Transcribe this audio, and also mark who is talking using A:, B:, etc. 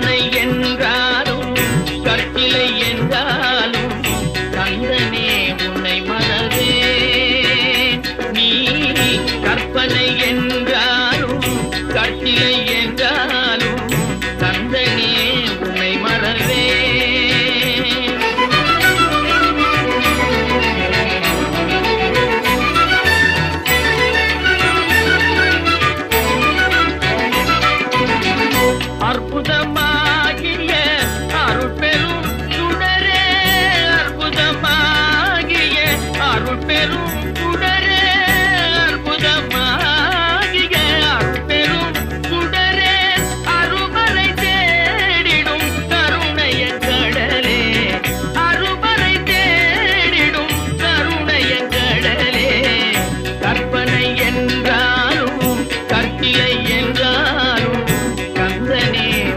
A: யானை என்றாலும் கற்பிலை என்றாலும் கந்தனே உன்னை மனதே நீ கற்பனை என்றாலும் கற்பிலை என்றாலும் Perú,